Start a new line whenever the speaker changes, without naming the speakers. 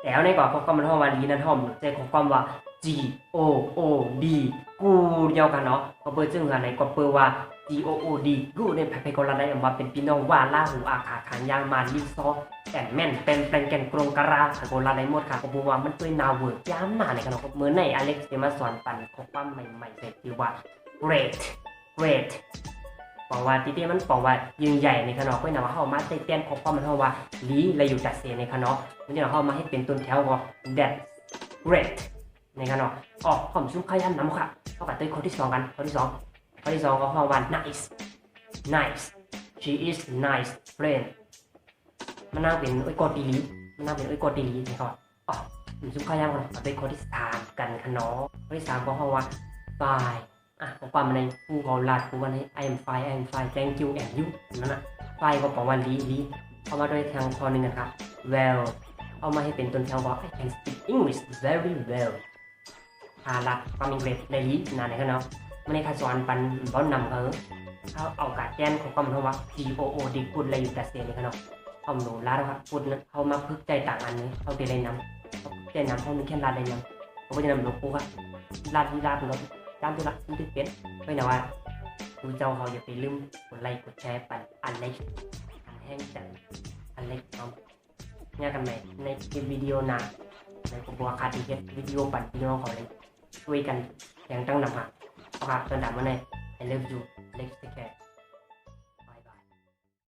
แต่เอาในก่อนเขาก็มันห้องว่าลีนั้นห้องใจของความว่า G O O D กูเดียวกันเนาะก็เปิดซึ่งอันไหนก็เปิดว่า G O O D กูในภายในกรณีออกมาเป็นพี่น้องว่าล่าหูอาขาขางยางมาลีซอแอนแม่นเป็นแปลงแกนกรงกราสกลาไดหมดค่ะก็บอกว่ามันตัวนาเวิร์กย้ำหนาในกันเนาะเหมือนในอเล็กซ์จะมาสอนปันของความใหม่ๆใส่ที่ว่า great great บอกว่าที่ที่มันบอกว่ายิงใหญ่ในขนมก็นะว่าเขามาเต้นของความมันเขาว่าลีและอยู่จัดเสียในขนมมันจะเขามาให้เป็นต้นแถวว่า that great ในขนมอ๋อผมซุ้มขยันน้ำค่ะเข้ากับตัวคนที่สองกันคนที่สองคนที่สองก็เขาว่า nice nice she is nice friend มันน่าเป็นไอ้กอดีลีมันน่าเป็นไอ้กอดีลีนี่เขาอ๋อผมซุ้มขยันกันกับตัวคนที่สามกันขนมคนที่สามก็เขาว่า bye อะของความในผู้เขาลาดผู้วันให้ I am fine I am fine thank you and you นั่นน่ะ fine ก็บอกว่าลีลีเอามาด้วยทางคอหนึ่งนะครับ well เอามาให้เป็นต้นแถวว่า I can speak English very well พาลัดความอังกฤษในลีนานไหนกันเนาะม่ได้คาสอนปันบอนนำเออเขาเอากาดแจ้นของความมันว่า G O O ดีพูดอะไรอยู่แต่เสียนี่กันเนาะเขาหนูลาดครับพูดนั้นเขามาพึกใจต่างอันนี้เขาเดลยนำเขาพึกใจนำเขามีแค่ลาดเลยนำเขาก็จะนำหลวงปู่ครับลาดที่ลาดรถ ตามที่รักที่เป็นไม่นะว่าดูเจ้าเขาอย่าไปลืมกดไลค์กดแชร์ปั่นอันเล็กอันแห้งจังอันเล็กเอาเนี่ยกันไหมในคลิปวิดีโอหนาในกบัวคาดีเฮ็ดวิดีโอปั่นพี่น้องเขาเลยช่วยกันอย่างตั้งนำหักเอาค่ะตอนดับมาใน I love you let's take care